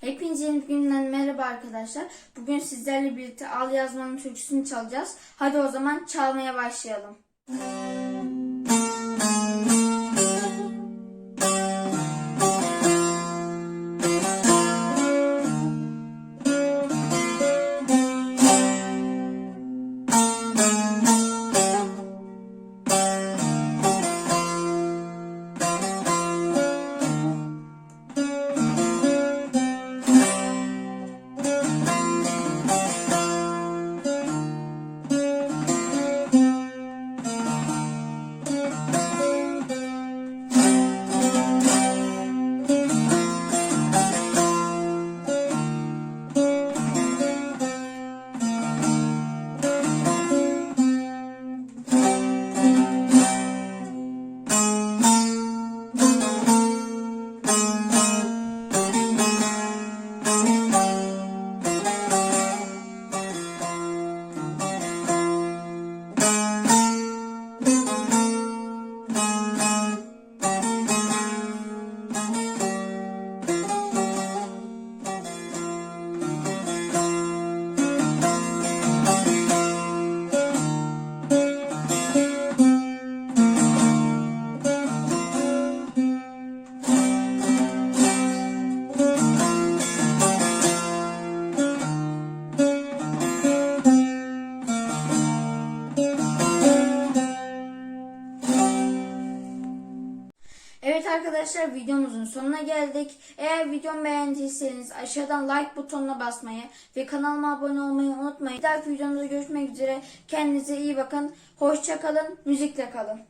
Hepinize yeni günden merhaba arkadaşlar. Bugün sizlerle birlikte Al Yazmanın türküsünü çalacağız. Hadi o zaman çalmaya başlayalım. Evet arkadaşlar videomuzun sonuna geldik. Eğer videomu beğendiyseniz aşağıdan like butonuna basmayı ve kanalıma abone olmayı unutmayın. Bir dahaki videomuzda görüşmek üzere. Kendinize iyi bakın. Hoşça kalın. Müzikle kalın.